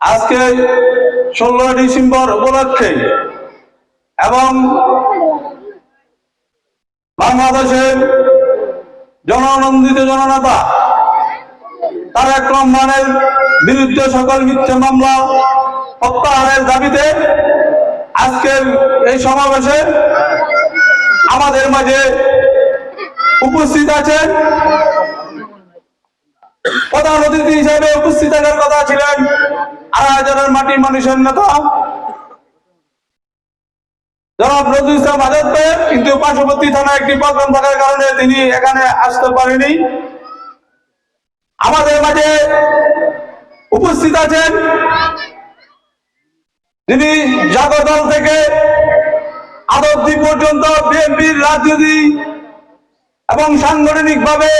আজকে ষোলোই ডিসেম্বর উপলক্ষে এবং বাংলাদেশের জননন্দিত জননেতা তারেক রহমানের বিরুদ্ধে সকল মিথ্যা মামলা প্রত্যাহারের দাবিতে আজকের এই সমাবেশে আমাদের মাঝে উপস্থিত আছেন প্রধান অতিথি হিসেবে উপস্থিত থাকার কথা ছিলেন আড়াই হাজারের মাটি মানুষের নেতা। জনাব নজরুল ইসলাম আজাদ কিন্তু পার্শ্ববর্তী থানায় একটি প্রোগ্রাম থাকার কারণে তিনি এখানে আসতে পারেনি। আমাদের মাঝে উপস্থিত আছেন তিনি জাগর থেকে আদবদি পর্যন্ত বিএনপির রাজনীতি এবং সাংগঠনিক ভাবে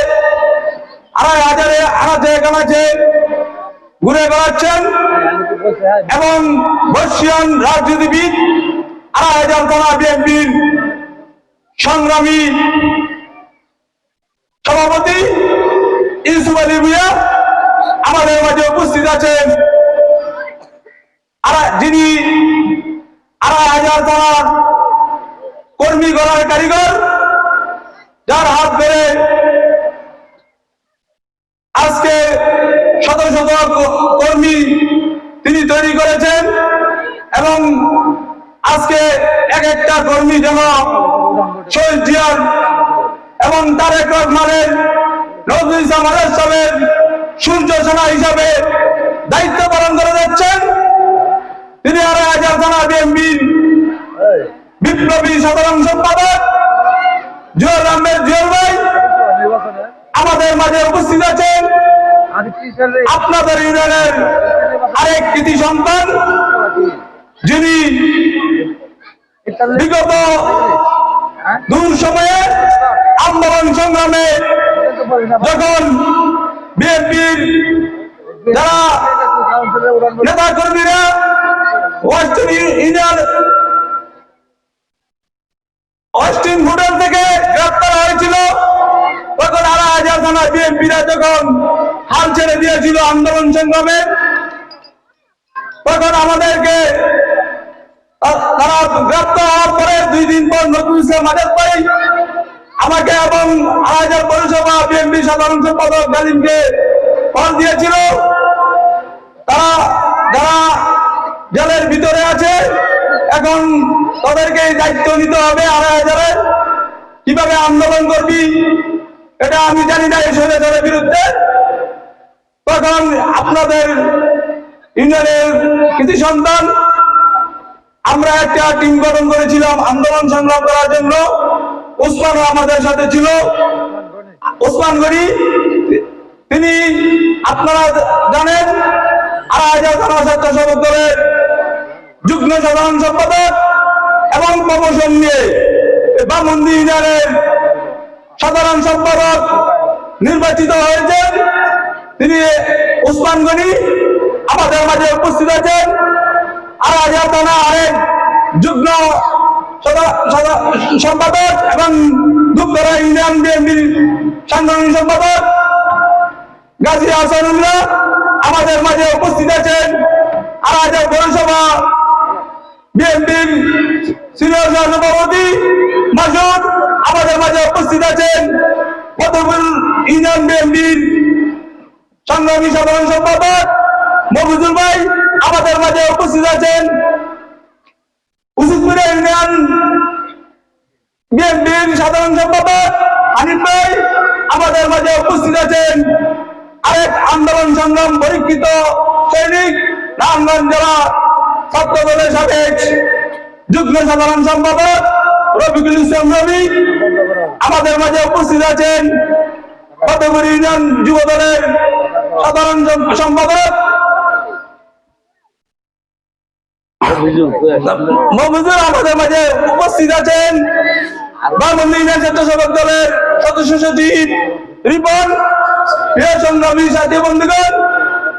আড়াই হাজারে আনাচে কানাচে ঘুরে বেড়াচ্ছেন। এবং বর্ষিয়ান রাজনীতিবিদ, আড়াই হাজার থানা বিএনপির সংগ্রামী সভাপতি ইউসুফ আলী ভুইয়া আমাদের মাঝে উপস্থিত আছেন। যিনি আড়াই হাজার থানার কর্মী গড়ার কারিগর, যার হাত ধরে একটা কর্মী যেন শহীদ জিয়ার এবং তারেক রহমানের নজরুল ইসলাম সাহেবের সূর্য সেনা হিসাবে দায়িত্ব পালন করে যাচ্ছেন। তিনি আড়াই হাজার থানা বিএনপির বিপ্লবী সাধারণ সম্পাদক জুয়েল আহমেদ জুয়েল ভাই আমাদের মাঝে উপস্থিত আছেন। আপনাদের ইউনিয়নের আরেক কৃতি সন্তান যিনি বিগত দূর সময়ে আন্দোলন সংগ্রামে যখন বিএনপির যারা নেতা কর্মীরা থেকে হয়েছিল, তখন হাজার থানা বিএনপিরা যখন হাল ছেড়ে দিয়েছিল আন্দোলন সংগ্রামে, তখন আমাদেরকে তারা গ্রেপ্তার হওয়ার পরে দুই দিন পর নতুন ইসলাম আজাদ ভাই আমাকে এবং হাজার পৌরসভা, বিএনপি সাধারণ সম্পাদক গালিমকে কল দিয়েছিল। তারা যারা জেলের ভিতরে আছে, এখন তাদেরকে দায়িত্ব নিতে হবে আড়াই হাজারে। কীভাবে আন্দোলন করবি, এটা আমি জানি না এই স্বৈরাচারের বিরুদ্ধে। তখন আপনাদের ইউনিয়নের কৃতি সন্তান আমরা একটা টিম গঠন করেছিলাম, আন্দোলন সংগ্রাম করার জন্য। উসমানও আমাদের সাথে ছিল। ওসমান গনি, তিনি আপনারা জানেন আড়াই হাজার থানা স্বেচ্ছাসেবক দলের যুগ্ম সাধারণ সম্পাদক এবং প্রমোশন নিয়ে বামন্দি ইউনিয়নের সাধারণ সম্পাদক নির্বাচিত হয়েছেন। তিনি উসমান গনি, আমাদের মাঝে উপস্থিত আছেন। আর হাজার থানা আরেক যুগ্ম সম্পাদক এবং দুপরা ইউনিয়ন বিএনপির সাংগঠনিক সম্পাদক গাজী হাসানুল্লাহ আমাদের মাঝে উপস্থিত আছেন। আর হাজার পৌরসভা বিএনপির সিনিয়র সভাপতি মাসুদ আমাদের মাঝে উপস্থিত আছেন। ফতেপুর ইউনিয়ন বিএনপির সংগ্রামী সাধারণ সম্পাদক মফিজুল ভাই আমাদের মাঝে উপস্থিত আছেন উসুদপুর ইউনিয়ন বিএনপির সাধারণ সম্পাদক হানিফ ভাই, আমাদের মাঝে উপস্থিত আছেন আরেক আন্দোলন সংগ্রাম পরীক্ষিত সৈনিক, রামগঞ্জ জেলা ছাত্র দলের সাবেক যুগ্ম সাধারণ সম্পাদক রফিকুল ইসলাম রবি, আমাদের মাঝে উপস্থিত আছেন ফতেপুর ইউনিয়ন যুব দলের সাধারণ সম- সম্পাদক আমাদের মাঝে উপস্থিত আছেন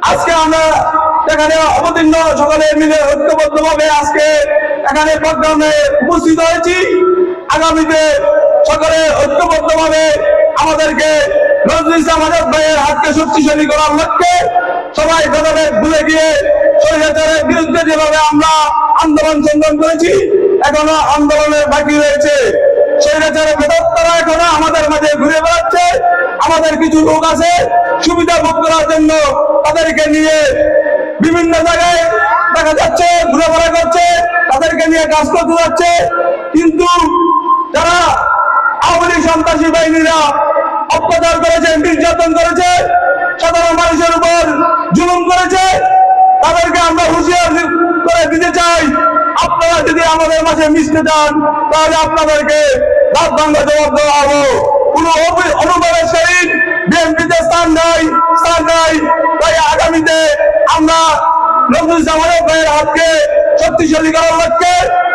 আজকে আমরা আজকে এখানে উপস্থিত হয়েছি। আগামীতে সকলে ঐক্যবদ্ধভাবে আমাদেরকে নজরুল ভাইয়ের হাতকে শক্তিশালী করার লক্ষ্যে সবাই ভুলে গিয়ে শহীদ আহ্বান সংগ্রাম করেছি, এখনও আন্দোলনের বাকি রয়েছে। স্বৈরাচারের বেদত্তারা এখনও আমাদের মাঝে ঘুরে বেড়াচ্ছে, আমাদের কিছু লোক আছে, সুবিধা ভোগ করার জন্য তাদেরকে নিয়ে বিভিন্ন জায়গায় দেখা যাচ্ছে, ঘুরেফেরা করছে, তাদেরকে নিয়ে কাজ করতে যাচ্ছে। কিন্তু যারা আওয়ামী সন্ত্রাসী বাহিনীরা অত্যাচার করেছে, নির্যাতন করেছে, সাধারণ মানুষের উপর জুলুম করেছে, তাদেরকে আমরা হুঁশিয়ার করে দিতে চাই। আপনারা যদি আমাদের মাঝে মিশতে চান, তাহলে আপনাদেরকে ভাঙ্গা জবাব দেওয়া হব। কোন অনুভবের সহিত বিএনপিতে স্থান নাই স্থান নাই। তাই আগামীতে আমরা নজরুল জামানের হাতকে শক্তিশালী করার লক্ষ্যে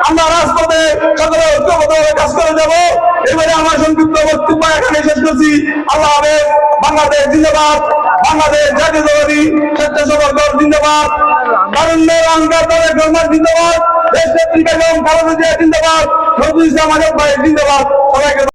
আমরা রাজপথে সকলে ঐক্যবদ্ধভাবে কাজ করে এবারে আমার সংক্ষিপ্ত বক্তব্য এখানে শেষ করছি। আল্লাহ বাংলাদেশ জিন্দাবাদ। বাংলাদেশ জাতীয়তাবাদী স্বেচ্ছাসেবক দল জিন্দাবাদ। অঙ্গার দলের জিন্দাবাদ। দেশ বেগম খালেদা জিন্দাবাদ নজরুল ইসলাম আজব ভাই জিন্দাবাদ সবাইকে